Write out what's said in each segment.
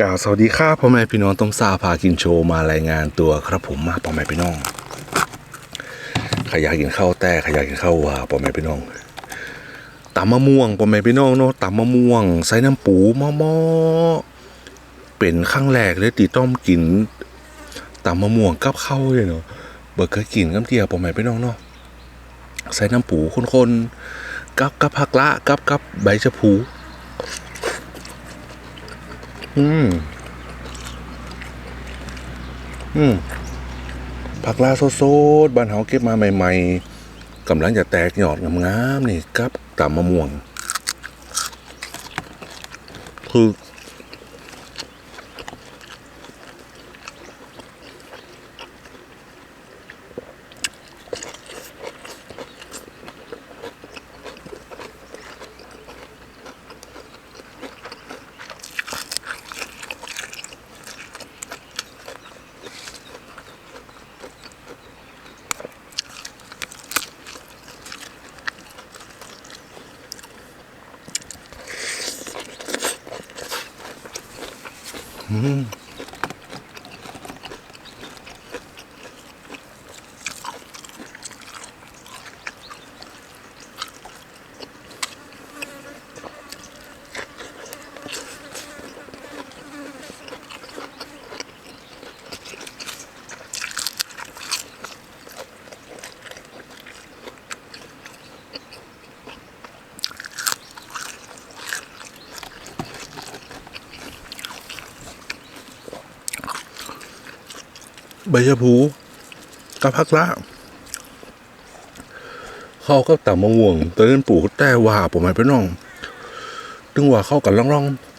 กล่าวสวัสดีครับพ่อแม่พี่น้องต้มซาพากินโชว์มารายงานตัวครับผมมาพ่อแม่พี่น้องใครอยากกินข้าวแต่ใครอยากกินข้าวว่าพ่อแม่พี่น้องตำมะม่วงพ่อแม่พี่น้องเนาะตำมะม่วง ใส่น้ำปูมะมอเป็นครั้งแรกเลยตีต้มกินตำมะม่วงกับข้าวเลยเนาะเบิกเคยกินกับเดียพ่อแม่พี่น้องเนาะใส่น้ำปูคนๆกับกับผักละกับกับใบชะพู อืม อืม ผักลาโซดบ้านเฮาเก็บมาใหม่ ๆกำลังจะแตกยอดงามๆนี่กับตำมะม่วง คือ ใบชะพูกับพักละเขาก็ตำมะม่วงตอนนั้นปู่แต่ว่าผมหม่ไปน้องตึงว่าเข้ากันร่องๆ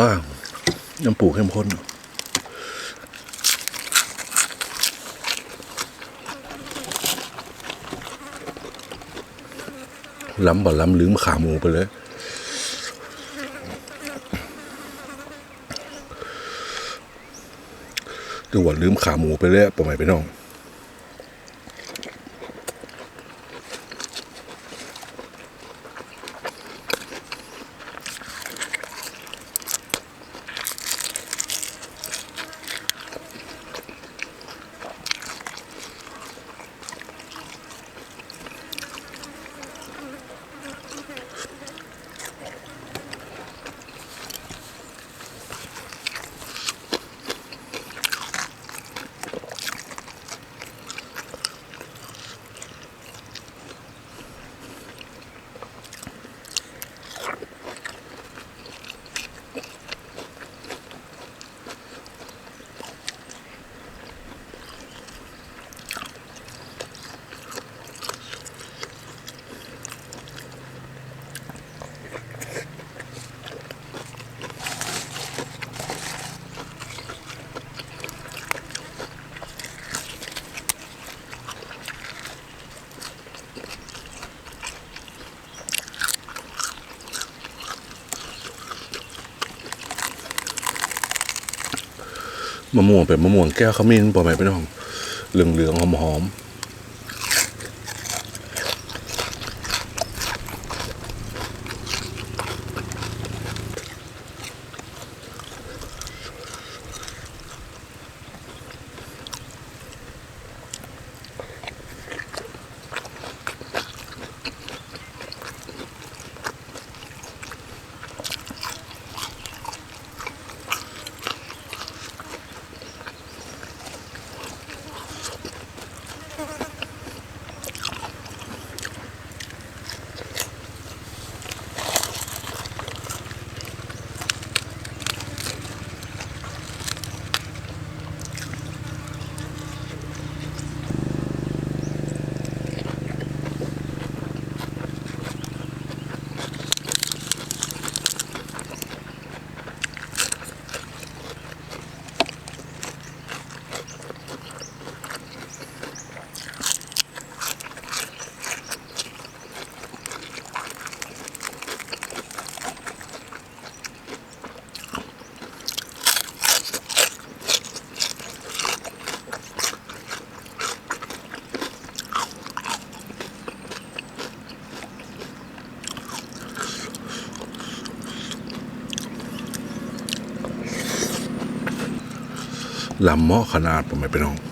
ป้า น้ำปูเข้มข้นล้ำบ่ล้ำลืมขาหมูไปเลยจังหวัดลืมขาหมูไปเลยปะไหมไปน้อง มะม่วงเป็นมะม่วงแก้วขมิ้นปอไหมไปน้องเหลืองเหลืองหอม อมลำเหมาะขนาดผมไม่ไปน้อง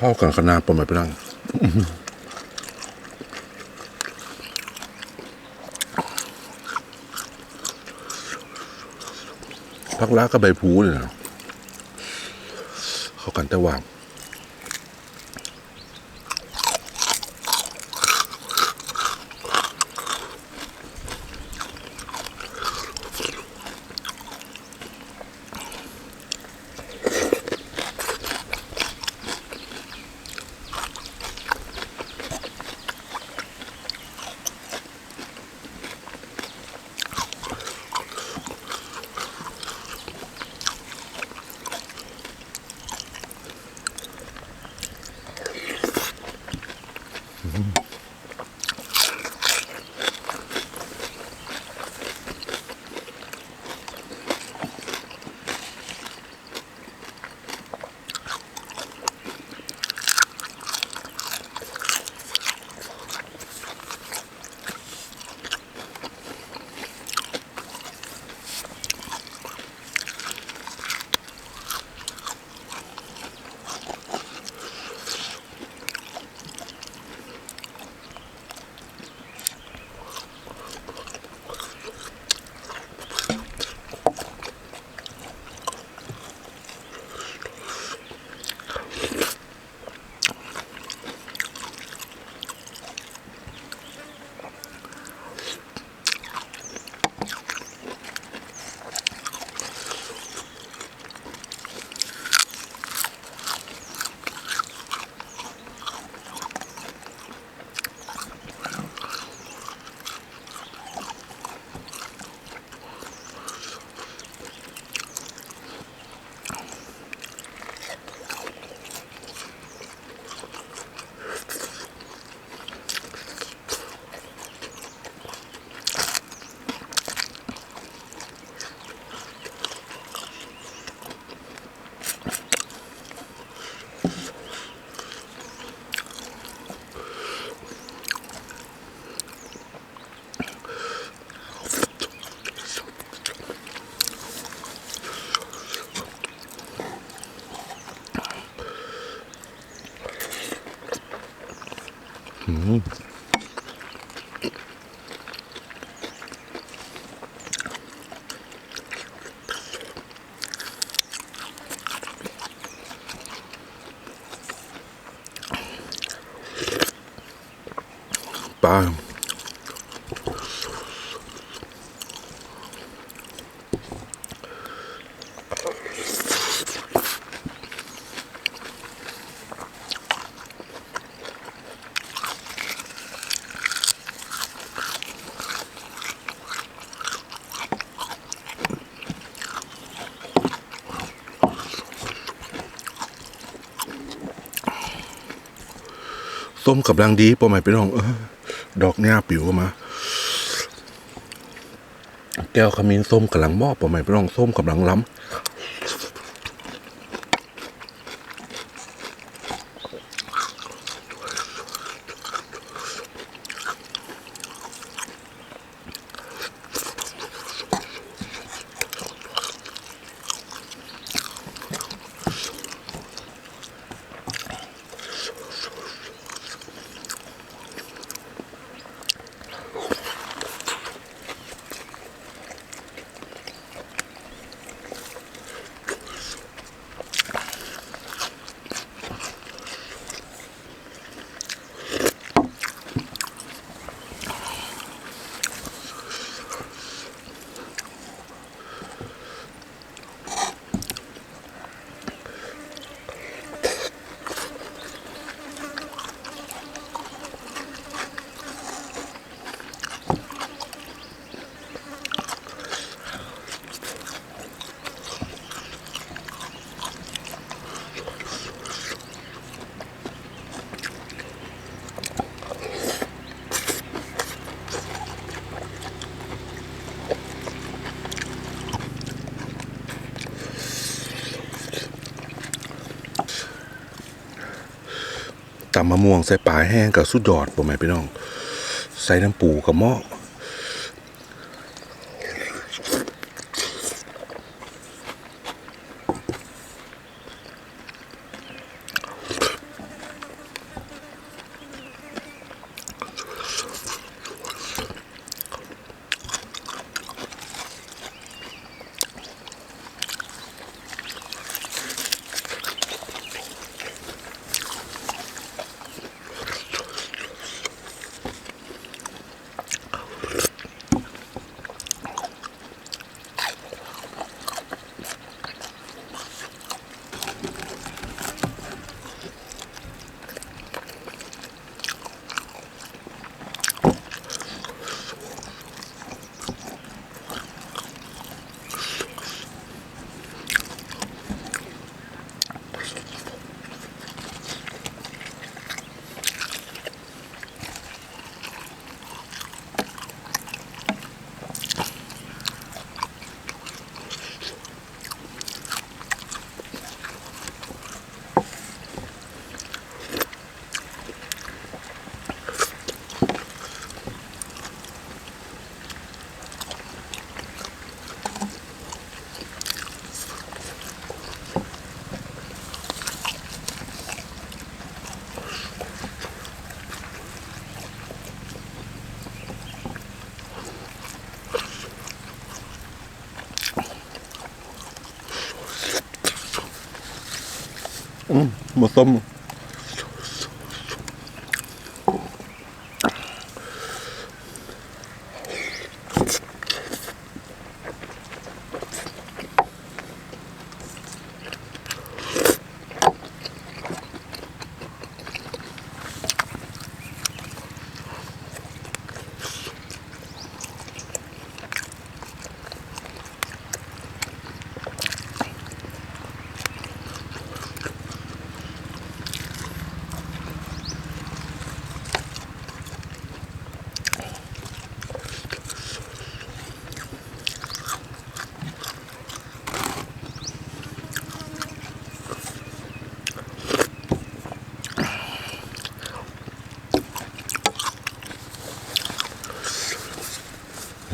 เข้ากันขนาดผมไม่ไปนั่งพักล้าก็ใบพูเลยนะเข้ากันแต่ว่า อืม ส้มกับลังดีปอใหมไปน้อง เออ ดอกเนี่ยปิวมา แก้วขมิ้นส้มกับลังหม้อปอใหมไปน้องส้มกับลังล้ำ ตำมะม่วงใส่ปลาแห้งกับสุดยอดผมไหมพี่น้อง ใส่น้ำปูกับหม้อ อืมหมดส้ม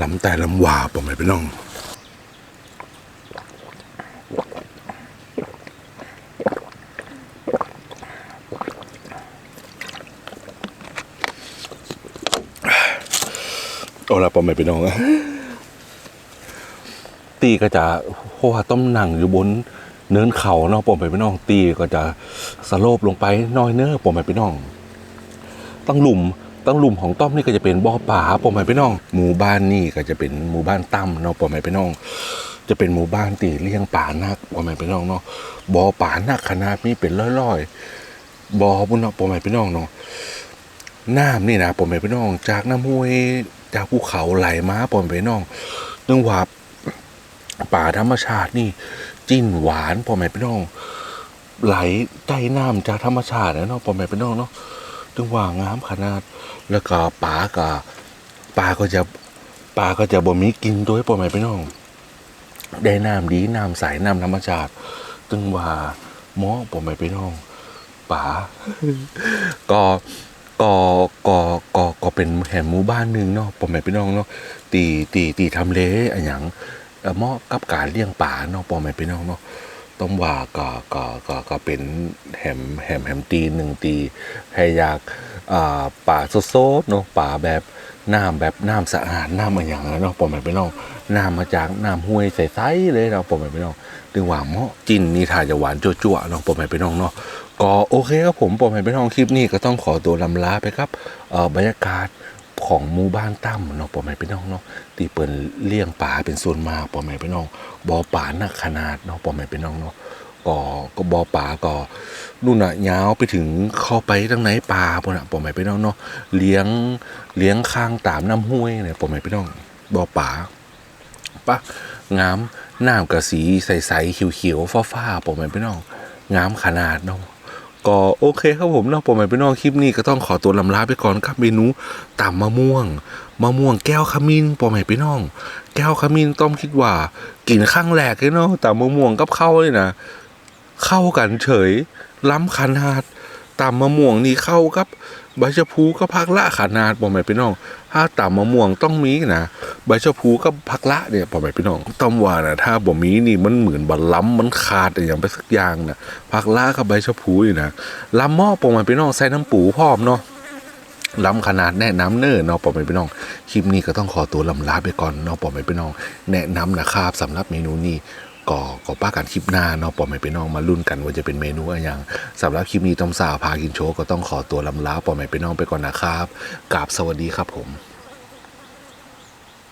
ลำแต่ลำวาผมไม่ไปน้องโอ้ละปอมไม่ไปน้องอะตีก็จะเพราะว่าต้มนั่งอยู่บนเนินเขาเนาะปอมไปไปน้อง ตีก็จะสโลบลงไปน้อยเนอ้อปอมไปไปน้องต้องหลุม ตั้งลุมของต้อมนี่ก็จะเป็นบ่อป่าปอมไปไปน้อง หมู่บ้านนี่ก็จะเป็นหมู่บ้านตั้มเนาะปอมไปไปน้อง จะเป็นหมู่บ้านตีเลี้ยงป่านักปอมไปไปน้องเนาะบ่อป่านักขนาดนี้เป็นร้อยๆบ่อบุญเนาะปอมไปไปน้องเนาะน้ำนี่นะผมไปพี่น้อง จากน้ำห้วยจากภูเขาไหลมาผมไปพี่น้องเนื่องว่าป่าธรรมชาตินี่จิ้นหวานผมไปพี่น้อง ไหลใต้น้ำจากธรรมชาตินะเนาะผมไปพี่น้องเนาะ เนื่องว่างามขนาด แล้วก็ป่าก็ป่าก็จะป่าก็จะบ่มีกินด้วยผมไปพี่น้อง ได้น้ำดีน้ำใสน้ำธรรมชาติตึงว่าหมอผมไปพี่น้องป่าก็ก็ก็ก็ก็เป็นแห่งหมู่บ้านหนึ่งเนาะผมแม่พี่น้องเนาะตีตีตีทำเลอะหยังเอ่อเหมาะกับการเลี้ยงป่าเนาะพ่อแม่พี่น้องเนาะ ต้องว่าก็ก็ก็ก็เป็นแหมแหมแหมตีหนึ่งตีให้อยากป่าโซดๆเนาะป่าแบบน้ำแบบน้ำสะอาดน้ำอะไรอย่างเนาะพ่อแม่พี่น้องน้ำมาจากน้ำห้วยใสๆเลยเนาะพ่อแม่พี่น้องถึงว่าเมาะจินนี่ถ่ายจะหวานจั่วๆเนาะพ่อแม่พี่น้องเนาะก็โอเคครับผมผมเห็นไปน้องคลิปนี้ก็ต้องขอตัวลำลาไปครับเอ่อบรรยากาศ ของหมู่บ้านตั้มเนาะผมเห็นไปน้องเนาะที่เปิ่นเลี้ยงป่าเป็นส่วนมากผมเห็นไปน้องบ่อป่าหนักขนาดเนาะผมเห็นไปน้องเนาะก็ก็บ่อป่าก็นู่นน่ะยาวไปถึงเข้าไปทั้งไหนป่าพวกน่ะผมเห็นไปน้องเนาะเลี้ยงเลี้ยงข้างตามน้ำห้วยเนี่ยผมเห็นไปน้องบ่อป่าปะงามน้ำกับสีใสๆเขียวๆฟ้าๆผมเป็นพี่น้องงามขนาดเนาะ ก็โอเคครับผมนาะผมไปนพี่น้องคลิปนี้ก็ต้องขอตัวลำลาไปก่อนครับเมนูตำมะม่วงมะม่วงแก้วขมิ้นผมเป็นพี่น้อง แก้วขมิ้นต้อมคิดว่ากินข้างแรกเลยเนาะตำมะม่วงกับข้าวเลยนะ เข้ากันเฉย ล้ำขนาด ตำมะม่วงนี่เข้ากับใบชะพูก็พักละขนาดผมเป็นพี่น้อง ถ้าตำมะม่วงต้องมีนะใบชะพูกับผักละเนี่ยพ่อแม่พี่น้องต้มว่านะถ้าบ่มีนี่มันเหมือนบัลล้ำมันขาดอย่างไปสักอย่างนะผักละกับใบชะพูนี่นะล้ำหม้อพ่อแม่พี่น้องใส่น้ำปูพร้อมเนาะล้ำขนาดแนะนำเนิ่นเนาะพ่อแม่พี่น้อง คลิปนี้ก็ต้องขอตัวลำลาไปก่อนเนาะพ่อแม่พี่น้อง แนะนำนะครับสำหรับเมนูนี้ ก็ก็ป้ากันคลิปหน้าเนาะพ่อแม่ไปน้องมาลุ้นกันว่าจะเป็นเมนูอะไรอย่างสำหรับคลิปนี้ต้อมสาวพากินโชว์ก็ต้องขอตัวลำลาปอมไม่ไปน้องไปก่อนนะครับกราบสวัสดีครับผม